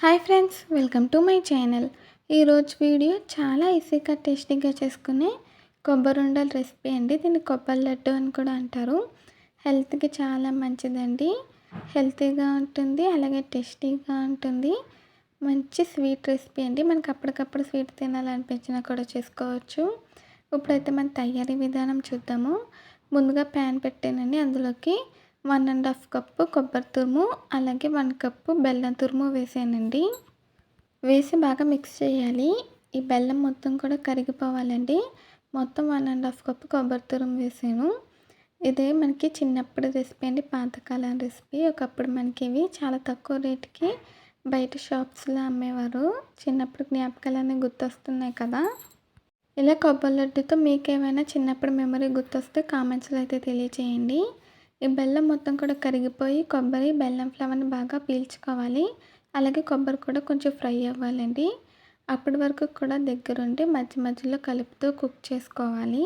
Hi friends welcome to my channel. ఈరోజు video చాలా ఈజీగా టేస్టీగా చేసుకునే కొబ్బరిండల రెసిపీ అండి. దీన్ని కొబ్బరి లడ్డు అని కూడా అంటారు. హెల్త్కి చాలా మంచిదండి. హెల్తీగా ఉంటుంది అలాగే టేస్టీగా ఉంటుంది. మంచి స్వీట్ రెసిపీ అండి. మనకు అప్పటికప్పుడు స్వీట్ తినాలనిపించినా కూడా చేసుకోవచ్చు. ఇప్పుడైతే మన తయారీ విధానం చూద్దాము. ముందుగా ప్యాన్ పెట్టానండి. అందులోకి వన్ అండ్ హాఫ్ కప్పు కొబ్బరి తురుము అలాగే వన్ కప్పు బెల్లం తురుము వేసానండి. వేసి బాగా మిక్స్ చేయాలి. ఈ బెల్లం మొత్తం కూడా కరిగిపోవాలండి. మొత్తం వన్ అండ్ హాఫ్ కప్పు కొబ్బరి తురుము వేసాను. ఇదే మనకి చిన్నప్పుడు రెసిపీ అండి పాతకాలం రెసిపీ. ఒకప్పుడు మనకి ఇవి చాలా తక్కువ రేటుకి బయట షాప్స్లో అమ్మేవారు. చిన్నప్పుడు జ్ఞాపకాలన్నీ గుర్తొస్తున్నాయి కదా. ఇలా కొబ్బరి లడ్డుతో మీకు ఏమైనా చిన్నప్పుడు మెమరీ గుర్తొస్తే కామెంట్స్లో అయితే తెలియచేయండి. ఈ బెల్లం మొత్తం కూడా కరిగిపోయి కొబ్బరి బెల్లం ఫ్లవర్ని బాగా పీల్చుకోవాలి. అలాగే కొబ్బరి కూడా కొంచెం ఫ్రై అవ్వాలండి. అప్పటి వరకు కూడా దగ్గరుండి మధ్య మధ్యలో కలుపుతూ కుక్ చేసుకోవాలి.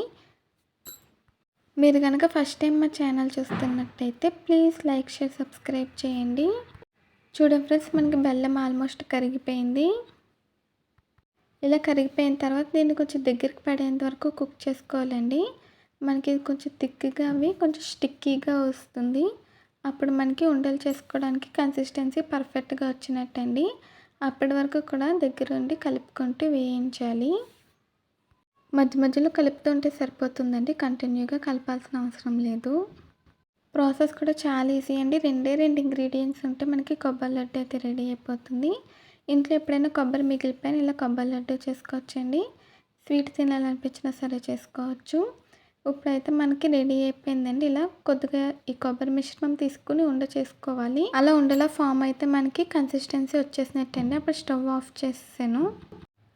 మీరు కనుక ఫస్ట్ టైం మా ఛానల్ చూస్తున్నట్టయితే ప్లీజ్ లైక్ షేర్ సబ్స్క్రైబ్ చేయండి. చూడండి ఫ్రెండ్స్ మనకి బెల్లం ఆల్మోస్ట్ కరిగిపోయింది. ఇలా కరిగిపోయిన తర్వాత దీన్ని కొంచెం దగ్గరికి పడేంత వరకు కుక్ చేసుకోవాలండి. మనకి కొంచెం థిక్గా అవి కొంచెం స్టిక్కీగా వస్తుంది. అప్పుడు మనకి ఉండలు చేసుకోవడానికి కన్సిస్టెన్సీ పర్ఫెక్ట్గా వచ్చినట్టండి. అప్పటి వరకు కూడా దగ్గర ఉండి కలుపుకుంటూ వేయించాలి. మధ్య మధ్యలో కలుపుతుంటే సరిపోతుందండి. కంటిన్యూగా కలపాల్సిన అవసరం లేదు. ప్రాసెస్ కూడా చాలా ఈజీ అండి. రెండే రెండు ఇంగ్రీడియంట్స్ ఉంటే మనకి కొబ్బరి లడ్డు అయితే రెడీ అయిపోతుంది. ఇంట్లో ఎప్పుడైనా కొబ్బరి మిగిలిపోయిన ఇలా కొబ్బరి లడ్డు చేసుకోవచ్చండి. స్వీట్ తినాలనిపించినా సరే చేసుకోవచ్చు. ఇప్పుడైతే మనకి రెడీ అయిపోయిందండి. ఇలా కొద్దిగా ఈ కొబ్బరి మిశ్రమం తీసుకుని ఉండ చేసుకోవాలి. అలా ఉండలా ఫామ్ అయితే మనకి కన్సిస్టెన్సీ వచ్చేసినట్టండి అప్పుడు స్టవ్ ఆఫ్ చేసాను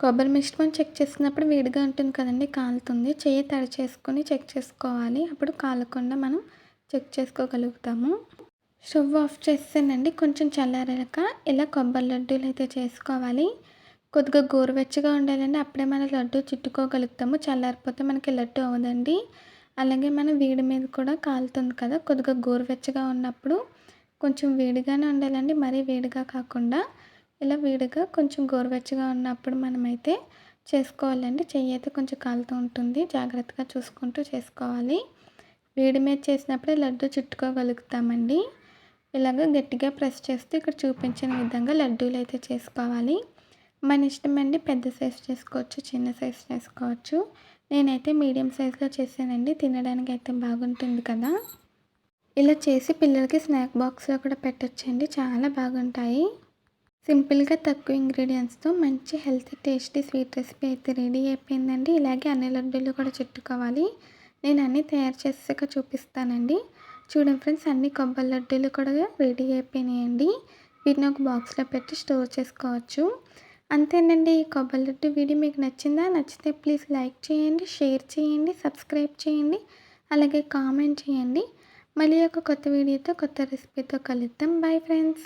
కొబ్బరి మిశ్రమం చెక్ చేసినప్పుడు వేడిగా ఉంటుంది కదండి కాలుతుంది. చెయ్యి తడి చేసుకుని చెక్ చేసుకోవాలి. అప్పుడు కాలకుండా మనం చెక్ చేసుకోగలుగుతాము. స్టవ్ ఆఫ్ చేసానండి కొంచెం చల్లారాక ఇలా కొబ్బరి లడ్డూలు అయితే చేసుకోవాలి. కొద్దిగా గోరువెచ్చగా ఉండాలండి. అప్పుడే మన లడ్డు చుట్టుకోగలుగుతాము. చల్లారిపోతే మనకి లడ్డు అవ్వదండి. అలాగే మనం వేడి మీద కూడా కాలుతుంది కదా. కొద్దిగా గోరువెచ్చగా ఉన్నప్పుడు కొంచెం వేడిగానే ఉండాలండి. మరీ వేడిగా కాకుండా ఇలా వేడిగా కొంచెం గోరువెచ్చగా ఉన్నప్పుడు మనమైతే చేసుకోవాలండి. చెయ్యి అయితే కొంచెం కాలుతూ ఉంటుంది. జాగ్రత్తగా చూసుకుంటూ చేసుకోవాలి. వేడి మీద చేసినప్పుడే లడ్డు చుట్టుకోగలుగుతామండి. ఇలాగ గట్టిగా ప్రెస్ చేస్తూ ఇక్కడ చూపించిన విధంగా లడ్డూలు అయితే చేసుకోవాలి. మన ఇష్టం అండి పెద్ద సైజ్ చేసుకోవచ్చు చిన్న సైజ్ చేసుకోవచ్చు. నేనైతే మీడియం సైజ్లో చేశానండి. తినడానికి అయితే బాగుంటుంది కదా. ఇలా చేసి పిల్లలకి స్నాక్ బాక్స్లో కూడా పెట్టచ్చండి. చాలా బాగుంటాయి. సింపుల్గా తక్కువ ఇంగ్రీడియంట్స్తో మంచి హెల్తీ టేస్టీ స్వీట్ రెసిపీ అయితే రెడీ అయిపోయిందండి. ఇలాగే అన్ని లడ్డూలు కూడా చుట్టుకోవాలి. నేను అన్నీ తయారు చేసాక చూపిస్తానండి. చూడండి ఫ్రెండ్స్ అన్ని కొబ్బరి లడ్డూలు కూడా రెడీ అయిపోయినాయండి. వీటిని ఒక బాక్స్లో పెట్టి స్టోర్ చేసుకోవచ్చు. అంతేనండి ఈ కొబ్బరి లడ్డు వీడియో మీకు నచ్చిందా? నచ్చితే ప్లీజ్ లైక్ చేయండి షేర్ చేయండి సబ్స్క్రైబ్ చేయండి అలాగే కామెంట్ చేయండి. మళ్ళీ ఒక కొత్త వీడియోతో కొత్త రెసిపీతో కలుద్దాం. Bye friends.